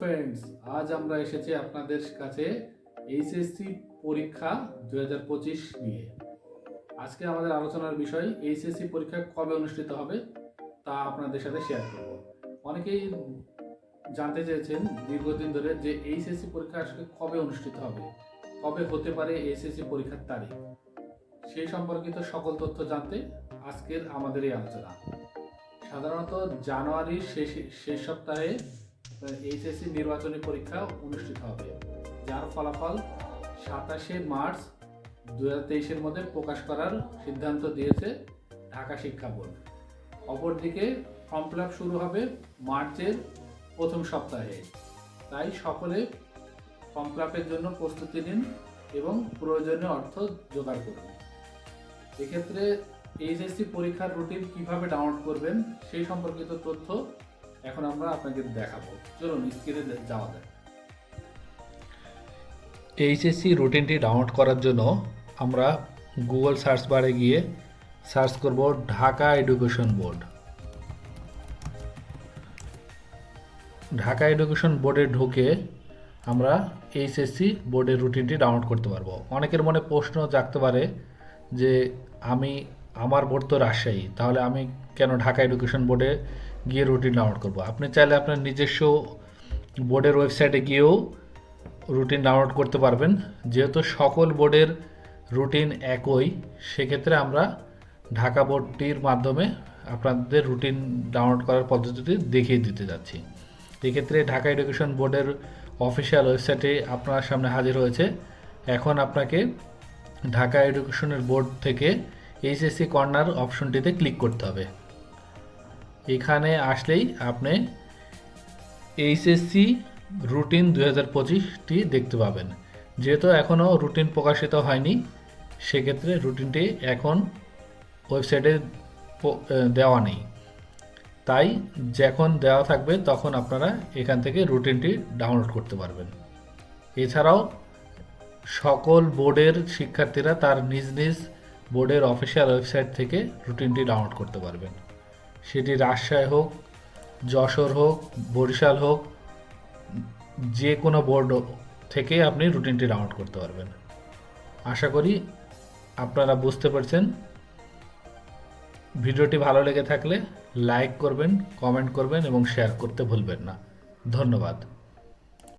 Friends আজ আমরা এসেছি আপনাদের কাছে এইচএসসি পরীক্ষা দুই হাজার পঁচিশ নিয়ে। আজকে আমাদের আলোচনার বিষয় এইচএসসি পরীক্ষা কবে অনুষ্ঠিত হবে তা আপনাদের সাথে শেয়ার করব। অনেকেই জানতে চেয়েছেন দীর্ঘদিন ধরে যে এইচএসসি পরীক্ষা আসলে কবে অনুষ্ঠিত হবে, কবে হতে পারে এইচএসসি পরীক্ষার তারিখ। সেই সম্পর্কিত সকল তথ্য জানতে আজকের আমাদের এই আলোচনা। সাধারণত জানুয়ারির শেষ শেষ সপ্তাহে এইচএসসি নির্বাচনী পরীক্ষা অনুষ্ঠিত হবে। যার ফলাফল সাতাশে মার্চ দু হাজার মধ্যে প্রকাশ করার সিদ্ধান্ত দিয়েছে ঢাকা শিক্ষা বোর্ড। অপরদিকে ফর্ম ফিল শুরু হবে মার্চের প্রথম সপ্তাহে। তাই সকলে ফর্ম ফিল জন্য প্রস্তুতি নিন এবং প্রয়োজনীয় অর্থ জোগাড় করুন। এক্ষেত্রে এইচএসসি পরীক্ষার রুটিন কীভাবে ডাউনলোড করবেন সেই সম্পর্কিত তথ্য এখন আমরা আপনাকে দেখাবো। চলুন, স্ক্রিনে যাওয়া যাক। এইচএসসি রুটিনটি ডাউনলোড করার জন্য আমরা গুগল সার্চ বারে গিয়ে সার্চ করব Dhaka education board Dhaka education বোর্ডে ঢুকে আমরা এইচএসসি বোর্ডের রুটিনটি ডাউনলোড করতে পারব। অনেকের মনে প্রশ্ন জাগতে পারে যে আমি আমার বোর্ড তো রাজশাহী, তাহলে আমি কেন ঢাকা এডুকেশন বোর্ডে গিয়ে রুটিন ডাউনলোড করব। আপনি চাইলে আপনার নিজস্ব বোর্ডের ওয়েবসাইটে গিয়েও রুটিন ডাউনলোড করতে পারবেন। যেহেতু সকল বোর্ডের রুটিন একই, সেক্ষেত্রে আমরা ঢাকা বোর্ডটির মাধ্যমে আপনাদের রুটিন ডাউনলোড করার পদ্ধতিটি দেখিয়ে দিতে যাচ্ছি। এক্ষেত্রে ঢাকা এডুকেশন বোর্ডের অফিসিয়াল ওয়েবসাইটে আপনার সামনে হাজির হয়েছে। এখন আপনাকে ঢাকা এডুকেশনের বোর্ড থেকে এইচএসসি কর্নার অপশনটিতে ক্লিক করতে হবে। এখানে আসলেই আপনি এইচএসসি রুটিন দু হাজার পঁচিশটি দেখতে পাবেন। যেহেতু এখনও রুটিন প্রকাশিত হয়নি, সেক্ষেত্রে রুটিনটি এখন ওয়েবসাইটে দেওয়া নেই। তাই যখন দেওয়া থাকবে, তখন আপনারা এখান থেকে রুটিনটি ডাউনলোড করতে পারবেন। এছাড়াও সকল বোর্ডের শিক্ষার্থীরা তার নিজ নিজ বোর্ডের অফিসিয়াল ওয়েবসাইট থেকে রুটিনটি ডাউনলোড করতে পারবেন। সেটি রাজশাহী হোক, যশোর হোক, বরিশাল হোক, যে কোনো বোর্ড থেকে আপনি রুটিনটি ডাউনলোড করতে পারবেন। আশা করি আপনারা বুঝতে পারছেন। ভিডিওটি ভালো লেগে থাকলে লাইক করবেন কমেন্ট করবেন এবং শেয়ার করতে ভুলবেন না। ধন্যবাদ।